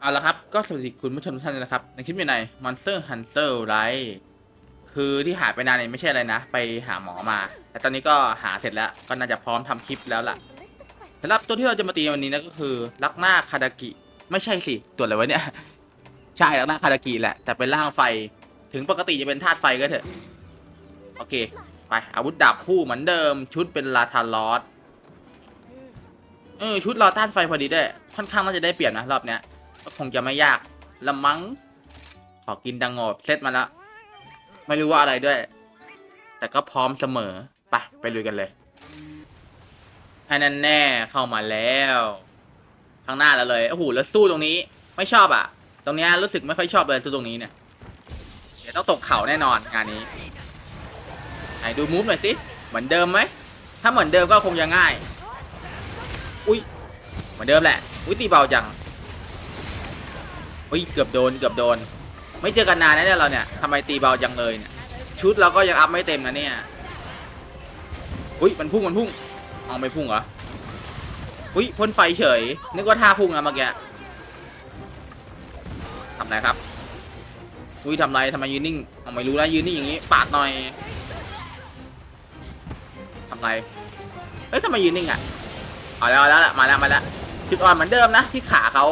เอาละครับ ก็สวัสดีคุณผู้ชมทุกท่านเลยนะครับ ในคลิปอยู่ใน Monster Hunter Rise คือที่หายไปนานเนี่ยไม่ใช่อะไรนะ ไปหาหมอมาแต่ตอนนี้ก็หาเสร็จแล้ว ก็น่าจะพร้อมทำคลิปแล้วล่ะสำหรับตัวที่เราจะมาตีวันนี้นะก็คือลักหน้าคาดากิ ไม่ใช่สิ ตัวอะไรวะเนี่ย ใช่ลักหน้าคาดากิแหละ แต่เป็นร่างไฟ ถึงปกติจะเป็นธาตุไฟก็เถอะ โอเค ไป อาวุธดาบคู่เหมือนเดิม ชุดเป็นลาทารอสเออชุดเราต้านไฟพอดีด้วยค่อนข้างน่าจะได้เปรียบนะรอบเนี้ย ก็คงจะไม่ยากละมัง้งขอกินดังโงบเซตมาแล้วไม่รู้ว่าอะไรด้วย แต่ก็พร้อมเสมอไปไปลุยกันเลยให้นั่นแน่เข้ามาแล้วข้างหน้าเราเลยโอ้โหแล้วสู้ตรงนี้ ไม่ชอบอะ ตรงเนี้ยรู้สึกไม่ค่อยชอบเลยสู้ตรงนี้เนี่ยเดี๋ยวต้องตกเข่าแน่นอนงานนี้ไหนดูมูฟหน่อยสิเหมือนเดิมไหมถ้าเหมือนเดิมก็คงจะง่าย อุ้ยเหมือนเดิมแหละอุ้ยตีเบาจัง อุ้ยเกือบโดนเกือบโดน ไม่เจอกันนานนะเนี่ยเราเนี่ยทำไมตีเบาจังเลยเนี่ยชุดเราก็ยังอัพไม่เต็มนะเนี่ยอุ้ยมันพุ่งมันพุ่งเอาไม่พุ่งเหรออุ้ยพ่นไฟเฉย นึกว่าท่าพุ่งนะเมื่อกี้ทำไรครับอุ้ยทำไรทำไมยืนนิ่งเอาไม่รู้แล้วยืนนิ่งอย่างนี้ปาดหน่อยทำไรเอ้ยทำไมยืนนิ่งอะเอาแล้วเอาแล้วมาแล้วมาแล้วจุดอ่อนเหมือนเดิมนะที่ขาเขา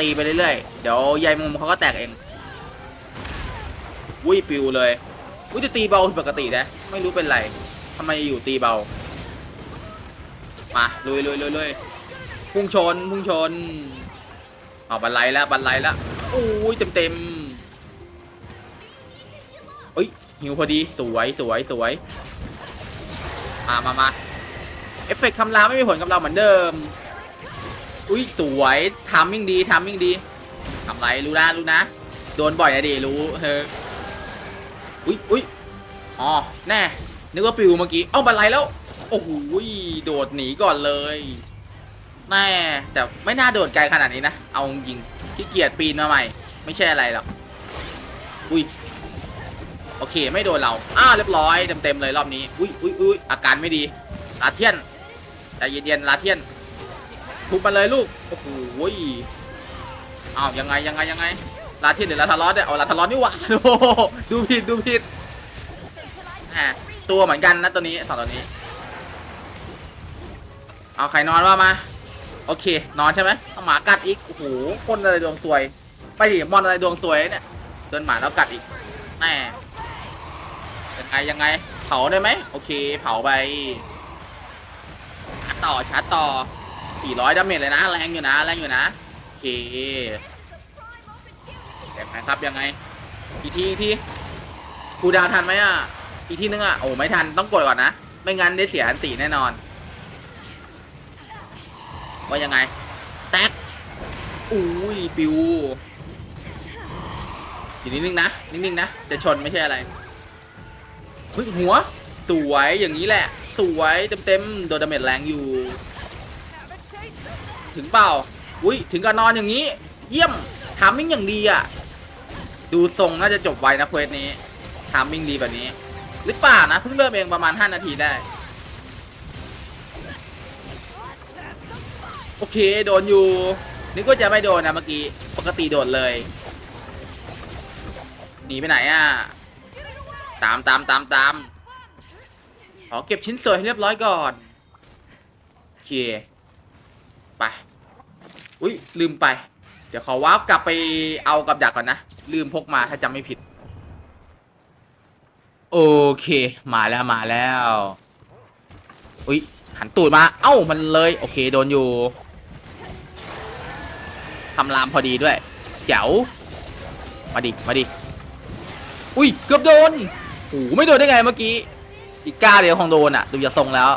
ตีไปเรื่อยๆ เดี๋ยวใยมุมเขาก็แตกเองวุ้ยปิวเลยวุ้ยจะตีเบาผิดปกตินะไม่รู้เป็นไรทำไมอยู่ตีเบา มาลุยลุยลุยลุยพุ่งชนพุ่งชนเอาบันไลแล้วบันไลแล้วโอ้ยเต็มเต็มเอ้ยหิวพอดีสวยสวยสวยมามามาเอฟเฟกต์คำรามไม่มีผลกับเราเหมือนเดิม อุ้ยสวยทามมิ่งดีทามมิ่งดีทำไรรู้นะรู้นะ โดนบ่อยนะดิรู้เฮ้อุ้ยอุ้ยอ๋อแน่นึกว่าปิวเมื่อกี้เอ้าบันไลแล้ว โอ้โหโดดหนีก่อนเลยแน่แต่ไม่น่าโดดไกลขนาดนี้นะ เอาจริงขี้เกียจปีนมาใหม่ ไม่ใช่อะไรหรอกอุ้ยโอเคไม่โดนเราอ้าเรียบร้อยเต็มเต็มๆเลยรอบนี้ อุ้ยอุ้ยอุ้ยอาการไม่ดีลาเทียนใจเย็นๆลาเทียน ทุบมาเลยลูก โอ้โหอ้าวยังไงยังไงยังไง ลาทียนหรือลาทารอสเนี่ยเอาลาทารอสนี่หว่าโอ้ดูผิดดูผิดตัวเหมือนกันนะตัวนี้สองตัวนี้ เอาใครนอนว่ามา โอเค นอนใช่ไหมเอาหมากัดอีก โอ้โห คนอะไรดวงสวย ไปดิมอนอะไรดวงสวยเนี่ยโดนหมาแล้วกัดอีกแหมยังไงยังไง เผาได้ไหม โอเค เผาไปชาร์จต่อชาร์จต่อ 400ดาเมจเลยนะ แรงอยู่นะ แรงอยู่นะโอเคยังไงครับยังไง อีกทีอีกทีคูดาวทันไหมอะ อีกทีนึงอะ โอ้ไม่ทันต้องกดก่อนนะ ไม่งั้นได้เสียอันติแน่นอน ว่ายังไงแตกอุ้ยปิวอยู่นิ่งๆนะ นิ่งๆนะ จะชนไม่ใช่อะไรเฮ้ยหัว สวยอย่างนี้แหละ สวยเต็มๆ โดนดาเมจแรงอยู่ ถึงเปล่า อุ้ยถึงกับนอนอย่างนี้ เยี่ยมทามมิ่งอย่างดีอะ ดูทรงน่าจะจบไวนะเควสนี้ทามมิ่งดีแบบนี้ หรือเปล่านะเพิ่งเริ่มเองประมาณ 5 นาทีได้ โอเคโดนอยู่ นึกว่าจะไม่โดนนะเมื่อกี้ ปกติโดนเลย หนีไปไหนอะ ตามตามตามตามขอเก็บชิ้นส่วนให้เรียบร้อยก่อน โอเค ไป อุ้ยลืมไป เดี๋ยวขอวาร์ปกลับไปเอากับดักก่อนนะ ลืมพกมาถ้าจำไม่ผิด โอเคมาแล้วมาแล้ว อุ้ยหันตูดมา เอ้ามันเลย โอเคโดนอยู่ทำลามพอดีด้วย เจ๋วมาดิ มาดิ อุ้ย เกือบโดนโอ้โหไม่โดนได้ไงเมื่อกี้ อีกก้าเดียวคงโดนอะดูจะทรงแล้ว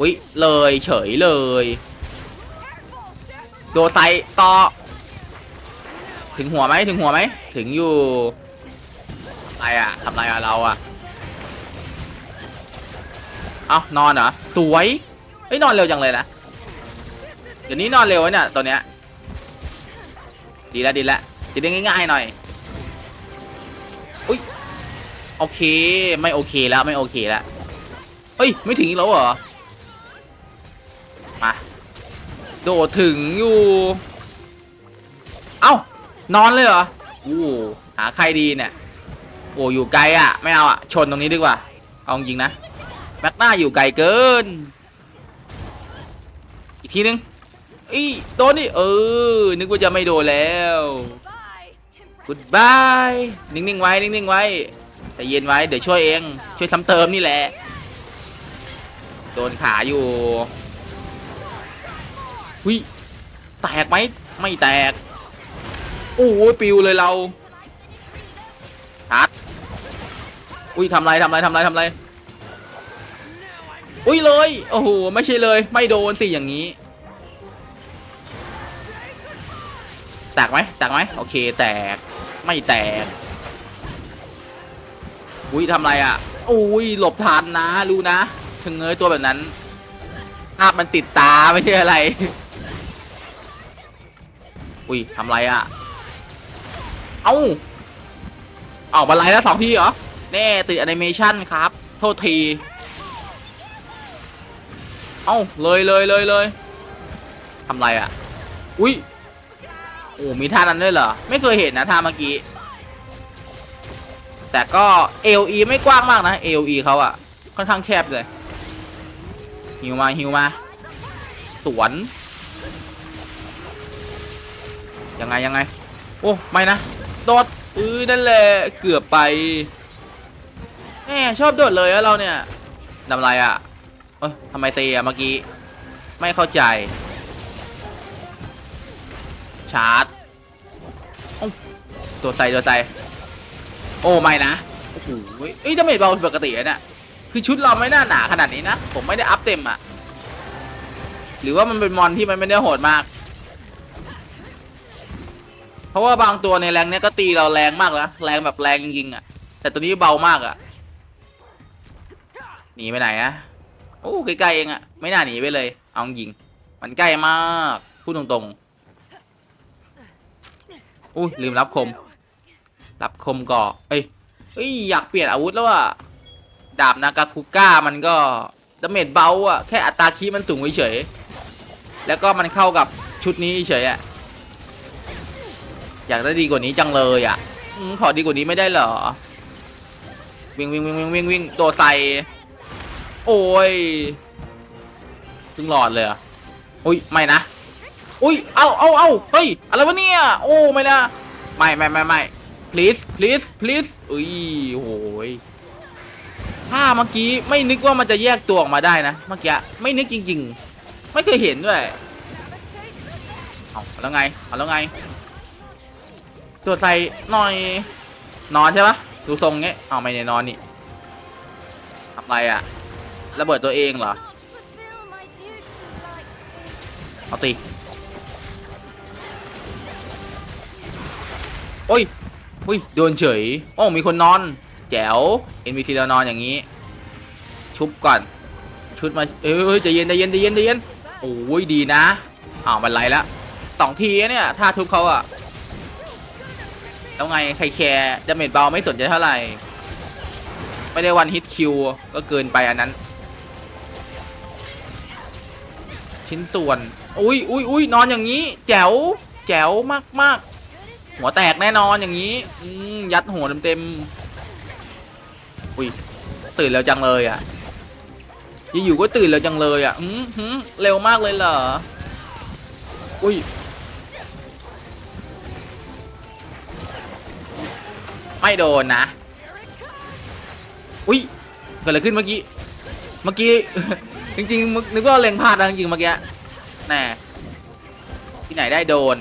อุ้ย เลยเฉยเลย โดนไซต่อ ถึงหัวไหมถึงหัวไหม ถึงอยู่อะไรอะทำอะไรอะเราอะเอานอนเหรอ สวยเอ้ยนอนเร็วจังเลยนะ เดี๋ยวนี้นอนเร็วไว้เนี่ยตัวเนี้ย ดีแล้วดีแล้วจะได้ง่ายๆหน่อย อุ้ยโอเค ไม่โอเคแล้วไม่โอเคแล้ว เฮ้ย ไม่ถึงอีกแล้วเหรอ โดดถึงอยู่ เอ้านอนเลยเหรออู้หาใครดีเนี่ยโอ้อยู่ไกลอะ ไม่เอาอะ ชนตรงนี้ดีกว่า เอาจริงนะแม็กหน้าอยู่ไกลเกิน อีกทีนึงอีโดนนี่เออ นึกว่าจะไม่โดนแล้วกุดบายนิ่งๆไว้ นิ่งๆไว้แต่เย็นไว้ เดี๋ยวช่วยเอง ช่วยซ้ำเติมนี่แหละ โดนขาอยู่ หุยแตกไหมไม่แตก โอ้ยปิวเลยเราชัดอุ้ยทำไรทำไรทำไรทำไรอุ้ยเลยโอ้โหไม่ใช่เลยไม่โดนสิอย่างนี้ แตกไหมแตกไหมโอเคแตกไม่แตกอุ้ยทำไรอะอุ้ยหลบทันนะรู้นะถึงเงยตัวแบบนั้นภาพมันติดตาไม่ใช่อะไร อุ้ยทำไรอะ เอ้าออกมาไลน์แล้วสองทีเหรอ แน่ติดแอนิเมชันครับ โทษที เอ้าเลยเลยเลยเลยทำไรอะ อุ้ยโอ้มีท่านั้นด้วยเหรอ ไม่เคยเห็นนะท่าเมื่อกี้ แต่ก็ LE ไม่กว้างมากนะ LE เขาอะค่อนข้างแคบเลยฮิวมาฮิวมา สวน ยังไงยังไง โอ้ ไม่นะ โดดอือนั่นแหละ เกือบไปแหมชอบโดดเลยอะเราเนี่ยทำไรอะเอ้ยทำไมเซอะเมื่อกี้ ไม่เข้าใจ ชาร์จตัวใส่ตัวใส่โอ้ไม่นะโอ้โหเอ้ยจะไม่เบาปกติอะเนี่ยคือชุดเราไม่น่าหนาขนาดนี้นะ ผมไม่ได้อัพเต็มอะหรือว่ามันเป็นมอนที่มันไม่ได้โหดมาก เพราะว่าบางตัวในแรงเนี้ยก็ตีเราแรงมากแล้วแรงแบบแรงจริงๆอะแต่ตัวนี้เบามากอะหนีไปไหนนะโอ้ใกล้ๆเองอะไม่น่าหนีไปเลย เอาจริง มันใกล้มากพูดตรงๆอุ้ยลืมรับคม รับคมก่อเอ้ยเอ้ยอยากเปลี่ยนอาวุธแล้วอะดาบนากาคุก้ามันก็ดาเมจเบาอะแค่อัตราคีมันสูงเฉยๆแล้วก็มันเข้ากับชุดนี้เฉยอะ อยากได้ดีกว่านี้จังเลยอะอืมขอดีกว่านี้ไม่ได้เหรอ วิ่งวิ่งวิ่งวิ่งวิ่งวิ่งตัวใส่โอ้ยถึงหลอดเลยเหรอะอุ้ยไม่นะอุ้ยเอาเอาเอาเฮ้ยอะไรวะเนี่ยโอ้ไม่นะไม่ไม่ไม่ไม่ please please please อุ้ยโอ้ยถ้าเมื่อกี้ไม่นึกว่ามันจะแยกตัวออกมาได้นะเมื่อกี้ไม่นึกจริง ๆ ไม่เคยเห็นด้วยเอาแล้วไงเอาแล้วไง ตัวใส่หน่อย นอนใช่ปะดูทรงเงี้ยเอาไม่ได้นอนนี่ทำไรอะระเบิดตัวเองเหรอ เอาตีโอ้ยอุ้ยโดนเฉย โอ้มีคนนอน แจ๋ว NPC เรานอนอย่างนี้ ชุบก่อน ชุดมา เอ้ยใจเย็นใจเย็นใจเย็นใจเย็นโอ้ยดีนะอ้าวมันไรแล้วสองทีเนี่ย ถ้าทุบเขาอะ แล้วไงใครแคร์ดาเมจเบาไม่สนใจเท่าไหร่ ไม่ได้วันฮิตคิวก็เกินไปอันนั้น ชิ้นส่วน อุ้ยอุ้ยอุ้ยนอนอย่างนี้ แจ๋ว แจ๋วมากมากหัวแตกแน่นอนอย่างนี้ยัดหัวเต็มๆอุ้ยตื่นแล้วจังเลยอะอยู่ๆก็ตื่นแล้วจังเลยอะอืมเร็วมากเลยเหรออุ้ย ไม่โดนนะ อุ้ยเกิดอะไรขึ้นเมื่อกี้ เมื่อกี้ จริงๆนึกว่าเล็งพลาดนะจริงๆเมื่อกี้แน่ที่ไหนได้โดน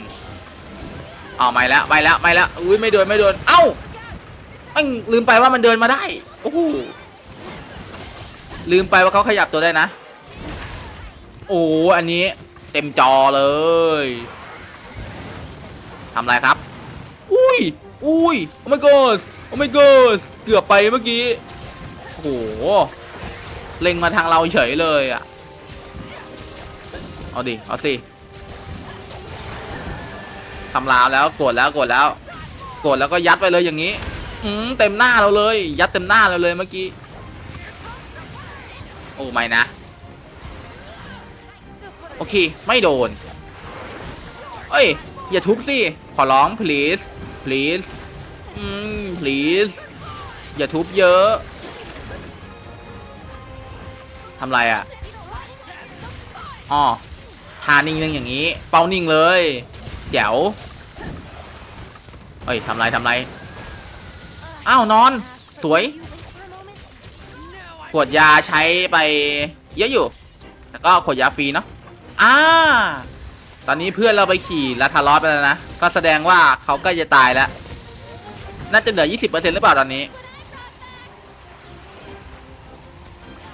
เอ๋อไม่แล้วไม่แล้วไม่แล้วอุ้ยไม่โดนไม่โดนเอ้าแม่งลืมไปว่ามันเดินมาได้โอ้โหลืมไปว่าเขาขยับตัวได้นะ โอ้อันนี้เต็มจอเลยทำไรครับ อุ้ย อุ้ยโอ้ my god โอ้ my god เกือบไปเมื่อกี้โอ้โหเล็งมาทางเราเฉยเลยอะเอาดิเอาสิทำลาวแล้วกดแล้วกดแล้ว กดแล้วก็ยัดไปเลยอย่างนี้อืมเต็มหน้าเราเลย ยัดเต็มหน้าเราเลยเมื่อกี้โอ้ไม่นะโอเค ไม่โดน เอ้ย อย่าทุบสิ ขอร้อง please please อืม please อย่าทุบเยอะทำไรอะอ๋อทานิ่งๆอย่างนี้ เป้านิ่งเลยเดี๋ยวเอ้ยทำไรทำไรอ้าวนอน สวยขวดยาใช้ไปเยอะอยู่แต่ก็ขวดยาฟรีเนาะอ่า ตอนนี้เพื่อนเราไปขี่ลัทารอสไปแล้วนะ ก็แสดงว่าเขาใกล้จะตายแล้ว น่าจะเหลือ 20%หรือเปล่าตอนนี้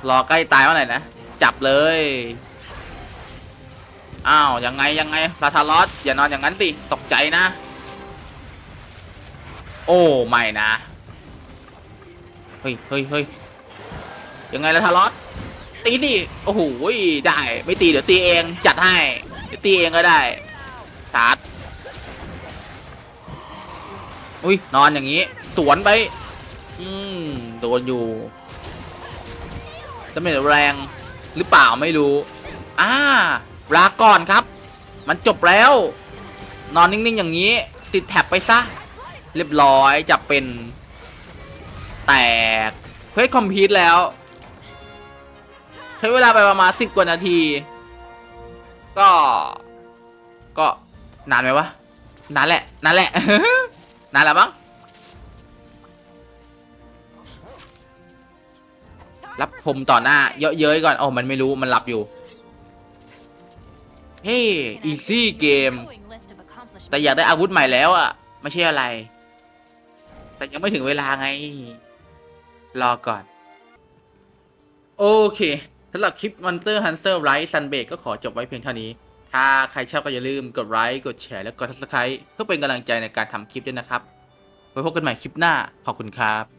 รอใกล้ตายเมื่อไหร่นะ จับเลย อ้าว ยังไงยังไงลาทารอสอย่านอนอย่างนั้นสิ ตกใจนะ โอ้ ไม่นะ เฮ้ยเฮ้ยเฮ้ยยังไงลาทารอสตีสิโอ้โห ได้ ไม่ตีเดี๋ยวตีเอง จัดให้ ตีเองก็ได้ชาร์จอุ้ยนอนอย่างนี้ สวนไป อืมโดนอยู่จะเป็นแรงหรือเปล่าไม่รู้ อ่าลาก่อนครับ มันจบแล้ว นอนนิ่งๆอย่างนี้ ติดแท็บไปซะ เรียบร้อยจับเป็น แตกเควสคอมพิวต์แล้ว ใช้เวลาไปประมาณสิบกว่านาที ก็ ก็นานไหมวะ นานแหละ นานแหละ นานแล้วมั้ง รับคมต่อหน้า เยอะเย้ยก่อนโอ้มันไม่รู้ มันหลับอยู่ เฮ้อีซี่เกม แต่อยากได้อาวุธใหม่แล้วอะไม่ใช่อะไร แต่ยังไม่ถึงเวลาไง รอก่อน โอเคำหรับคลิป Monster Hunter Rise Sunbreak ก็ขอจบไว้เพียงเท่านี้ ถ้าใครชอบก็อย่าลืมกดไลค์กดแชร์และกด subscribe เพื่อเป็นกำลังใจในการทำคลิปด้วยนะครับไว้พบกันใหม่คลิปหน้าขอบคุณครับ